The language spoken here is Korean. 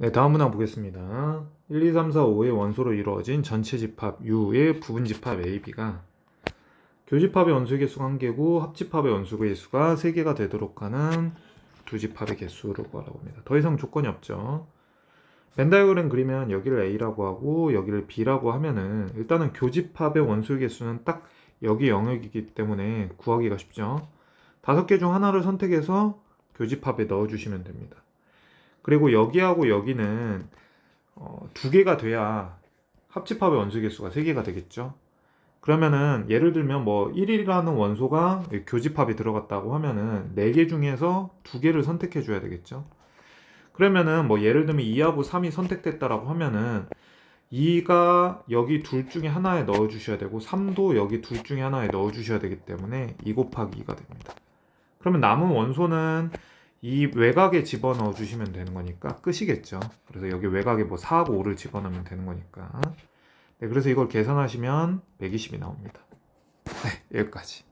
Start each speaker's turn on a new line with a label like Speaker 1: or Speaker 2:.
Speaker 1: 네, 다음 문항 보겠습니다. 1, 2, 3, 4, 5의 원소로 이루어진 전체 집합 U의 부분 집합 AB가 교집합의 원소의 개수가 1개고 합집합의 원소의 개수가 3개가 되도록 하는 두 집합의 개수를 구하라고 합니다. 더 이상 조건이 없죠. 벤다이어그램 그리면 여기를 A라고 하고 여기를 B라고 하면은 일단은 교집합의 원소의 개수는 딱 여기 영역이기 때문에 구하기가 쉽죠. 다섯 개 중 하나를 선택해서 교집합에 넣어주시면 됩니다. 그리고 여기하고 여기는 어, 두 개가 돼야 합집합의 원소 개수가 세 개가 되겠죠. 그러면은 예를 들면 뭐 1이라는 원소가 교집합이 들어갔다고 하면은 네개 중에서 두 개를 선택해 줘야 되겠죠. 그러면은 뭐 예를 들면 2하고 3이 선택됐다라고 하면은 2가 여기 둘 중에 하나에 넣어 주셔야 되고 3도 여기 둘 중에 하나에 넣어 주셔야 되기 때문에 2 곱하기 2가 됩니다. 그러면 남은 원소는 이 외곽에 집어넣어 주시면 되는 거니까 끝이겠죠. 그래서 여기 외곽에 뭐 4하고 5를 집어넣으면 되는 거니까. 네, 그래서 이걸 계산하시면 120이 나옵니다. 네, 여기까지.